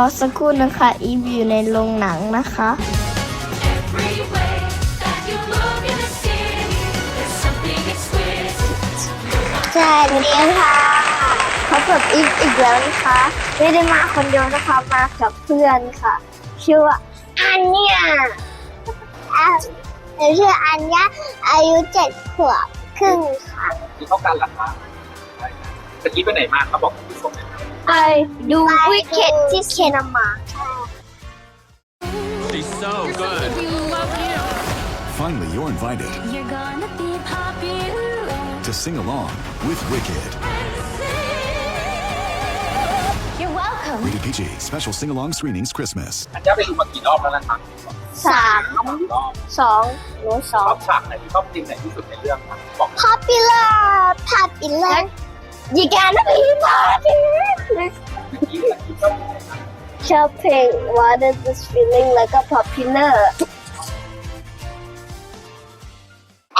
รอสักครู่นะคะ อีฟอยู่ในโรงหนังนะคะ Every way that you look in the city, there's something exquisite. สวัสดีค่ะพบกับอีฟอีกแล้วนะคะ ไม่ได้มาคนเดียวนะคะมากับเพื่อนค่ะ ชื่อว่าอันเนี่ยอะหนูชื่ออันเนี้ยอายุเจ็ดขวบครึ่งค่ะที่เท่ากันเหรอคะตะกี้ไปไหนมาเขาบอกคุณผู้ชมหน่อยครับ ไปดูวิกเก็ตที่เคนมา She's so good. Finally, you're invited You're gonna be popular. to sing along with Wicked. You're welcome. Rated PG. Special sing along screenings Christmas. อันนี้ไปดูมากี่รอบแล้วนะครับสามสามรอบสองหนูสชอองบฉากไหนชอบซีนไหนที่สุดในเรื่องครับบอก popular popular you gotta be popular เมื่ อกี้ตะกี้ชอบซีนไหนครับชอบเพลง What is this feeling แล้วก็ popular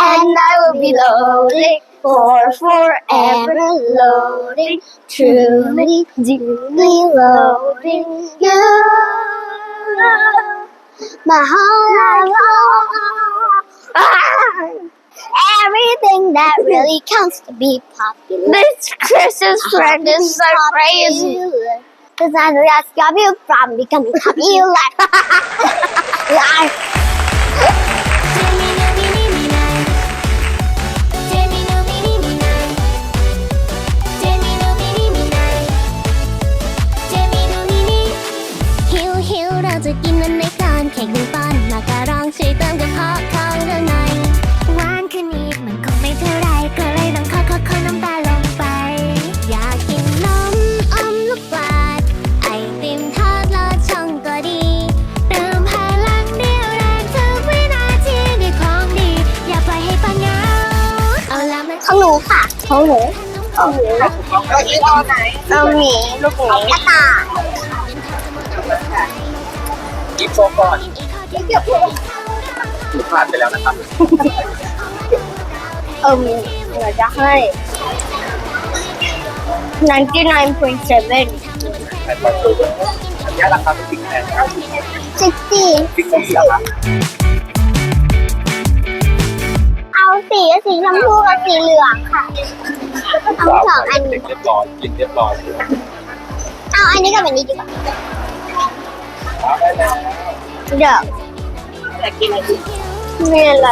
and I will be loading for forever loading truly deeply loading you my whole life long everything that really counts to be popular. This Chris's friend is so crazy. Cause I'm going to stop you from becoming popular. ค่ะของหนูของหนูถูกตองไหมเอาหมีลูกหมีกระต่ายกิฟต์โชว์ก่อนผ่านไปแล้วนะครับ เอิมเดี๋ยวจะให้99.7 แต่ก่อนดูอันนี้ราคาเป็นสิบแปดครับ60สิบสี่เหรอครับ สีสีชมพูกับสีเหลืองค่ะ เอาสองอันเด็กเรียบร้อยกินเรียบร้อยเอาอันนี้กับอันนี้ดีกว่าได้แล้วเดี๋ยวมีอะไร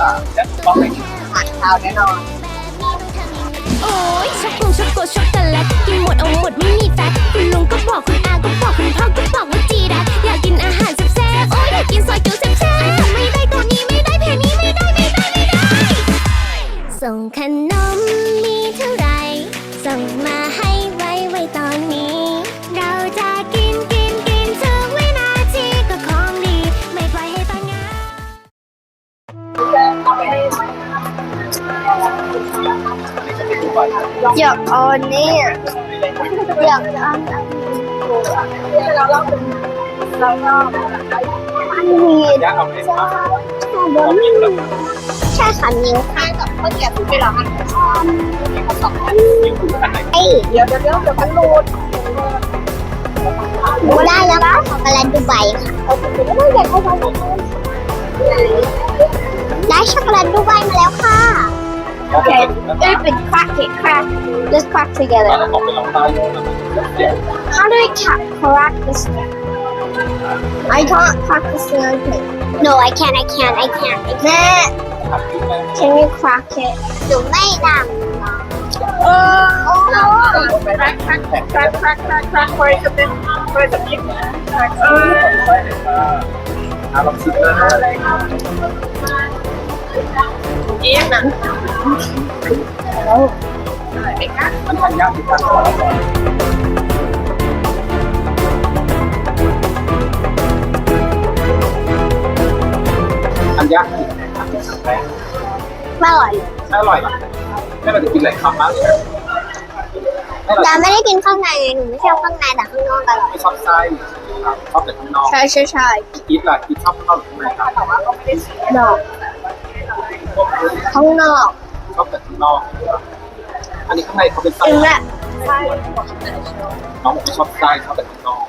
อ่าจะต้องให้เอาแน่นอนโอ้ยช็อกโกช็อกโกช็อกโกแลตกินหมดเอาหมดไม่มีแฟตคุณลุงก็บอกคุณอาก็บอกคุณพ่อก็บอกว่าจีรักอยากกินอาหาร อยากเอาอันนี้อะอยากเอาอันนี้อันนี้ยาเอาไหมครับบนใช่ค่ะนิ้วค่ะกับข้าวเหนียวไปหรอคะยิ่งถูกอันไหนเอ้ยเดี๋ยวเดี๋ยวเดี๋ยวมันรูดหนูได้แล้วค่ะช็อกโกแลตดูไบค่ะได้ช็อกโกแลตดูไบมาแล้วค่ะ โอเค If it crack it crack let's crack ตอน together เราบอกไปลองได้อยู่นะเดี๋ยว how do I ca- crack this I can't crack this thing open no I can't I can't I can't I can't ทำขึ้นมา can you crack it หนูไม่ดังเออโอ้แคร็กแคร็กแคร็ก แคร็กแคร็กแคร็กแคร็กไฟจะเป็นไฟจะยิบแคร็กเออไฟเลยค่ะอาลองชิมนะเอ๊ะนะมันทำยากที่การขอเราก่อนอันยากที่ทำเป็นครั้งแรกไม่อร่อยไม่อร่อยหรอไม่เราจะกินหลายคำมากเลยไม่อร่อยแต่ไม่ได้กินข้างในไงหนูไม่ชอบข้างในแต่ข้างนอกอร่อยไม่ชอบไส้ครับชอบแต่ข้างนอกใช่ใช่ใช่อีฟล่ะอีฟชอบข้างนอกหรือข้างในครับดอก ข้างนอกชอบแต่ข้างนอกอันนี้ข้างในเขาเป็นไส้ถึงแหละใช่น้องผมชอบไส้ชอบแต่ข้างนอก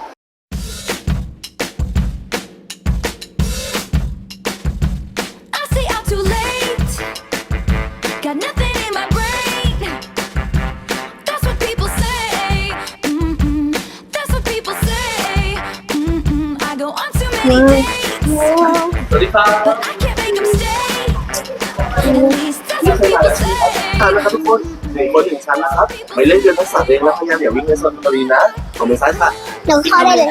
สวัสดีครับ ทานนะครับทุกคนหนึ่งคนหนึ่งชั้นนะครับ ไม่เล่นเกินทักษะเองแล้วพยายามอย่าวิ่งในโซนตรีนะของมือซ้ายค่ะหนูเข้าได้เลย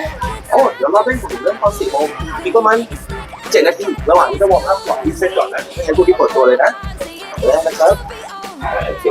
โอ้เดี๋ยวเราเล่นผมเริ่มตอนสี่โมงอีกประมาณเจ็ดนาทีระหว่างนี้จะวอร์มอัพก่อนที่เซตก่อนนะไม่ใช่พวกที่ปวดตัวเลยนะแล้วนะครับโอเค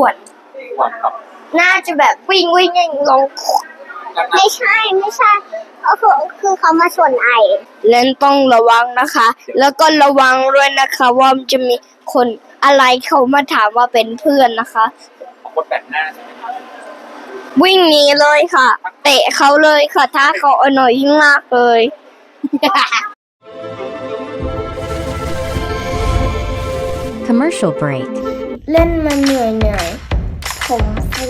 วดหวังครับน่าจะแบบวิ่งวิ่งยังลงไม่ใช่ไม่ใช่ก็คือคือเขามาชนไอ เล่นต้องระวังนะคะ แล้วก็ระวังด้วยนะคะ ว่ามันจะมีคนอะไรเขามาถามว่าเป็นเพื่อนนะคะของคนแปลกหน้าใช่ไหมครับวิ่งหนีเลยค่ะ เตะเขาเลยค่ะ ถ้าเขาเอาหน่อยยิ่งมากเลย commercial break เล่นมาเหนื่อยเหนื่อยผมฟู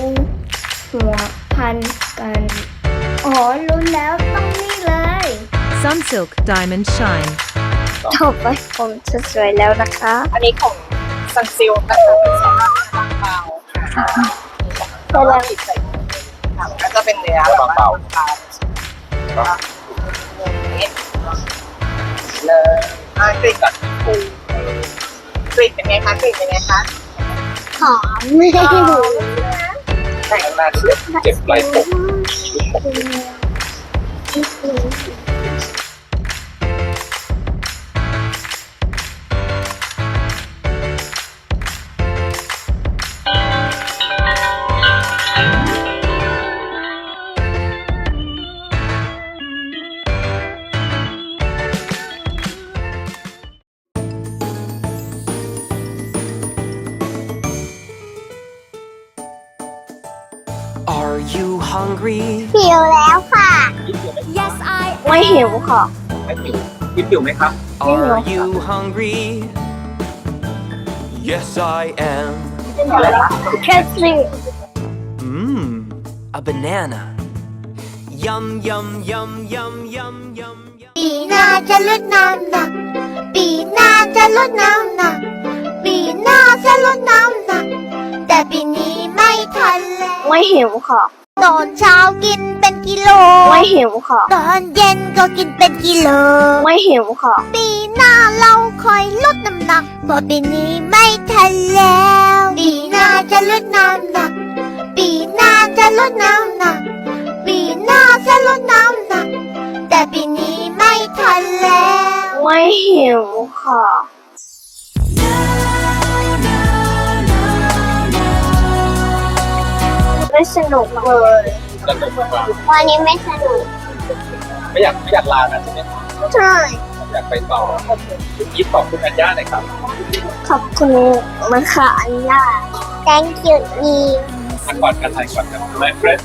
หัวพันกัน อ๋อ รู้แล้วต้องนี่เลย Sunsilk Diamond Shine จบไปผมจะสวยแล้วนะคะ อันนี้ของซันซิลนะคะเป็นสองบางเวลาก็จะเป็นเนื้อเบาๆเลยอ่ากลิ่นก่อนปูกลิ่นเป็นไงคะกลิ่นเป็นไงคะ หอมไม่ได้ดูแต่งมาเจ็บเจ็บไหล่ผม Are you hungry? หิวแล้วค่ะ Yes, I ไม่หิวค่ะ ไม่หิวกินหิวไหมครับ Are you hungry? Yes, I am. แค่สิบ Mmm, a banana. Yum, yum, yum, yum, yum, yum, yum. ปีหน้าจะลดน้ำหนัก ปีหน้าจะลดน้ำหนัก ปีหน้าจะลดน้ำหนัก แต่ปีนี้ไม่ทันแล้ว ไม่หิวค่ะ ตอนเช้ากินเป็นกิโล ไม่หิวค่ะ ตอนเย็นก็กินเป็นกิโล ไม่หิวค่ะ ปีหน้าเราคอยลดน้ำหนักเพราะปีนี้ไม่ทันแล้ว ปีหน้าจะลดน้ำหนัก ปีหน้าจะลดน้ำหนัก ปีหน้าจะลดน้ำหนัก แต่ปีนี้ไม่ทันแล้ว ไม่หิวค่ะ ไม่สนุกเลยสนุกมากวันนี้ไม่สนุกไม่อยากไม่อยากลานะใช่ไหมครับใช่อยากไปต่อยิบขอบคุณอัญญาหน่อยครับ ขอบคุณนะคะอันย่า thank you นีมาก่อนกันถ่ายก่อนกัน my friend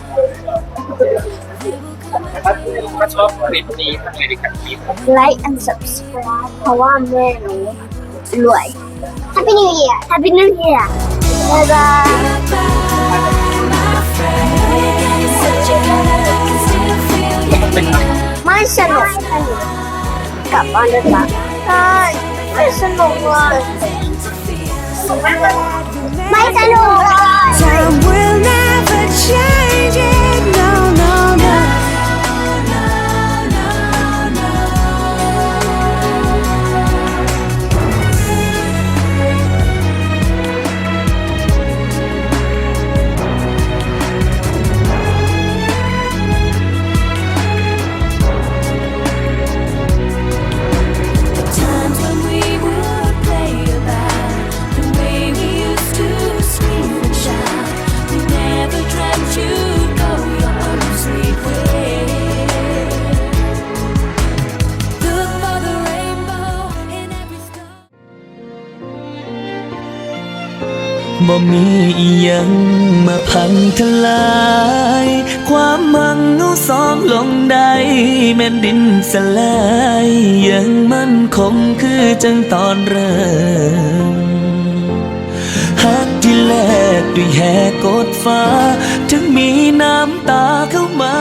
ถ้าถ้าชอบคลิปนี้ทำไงดีครับคลิป like and subscribe เพราะว่าแม่หนูรวย Happy New Year Happy New Year บ๊ายบาย ไม่สนุกกลับบ้านได้ปะใช่ไม่สนุกเลยไม่สนุกเลย บ่มีอียังมาพังทลาย ความมังเงาสองลงได้แม่นดินสลายยังมั่นคงคือจังตอนเริ่มหักที่แลกด้วยแหกกดฟ้า ถึงมีน้ำตาเข้ามา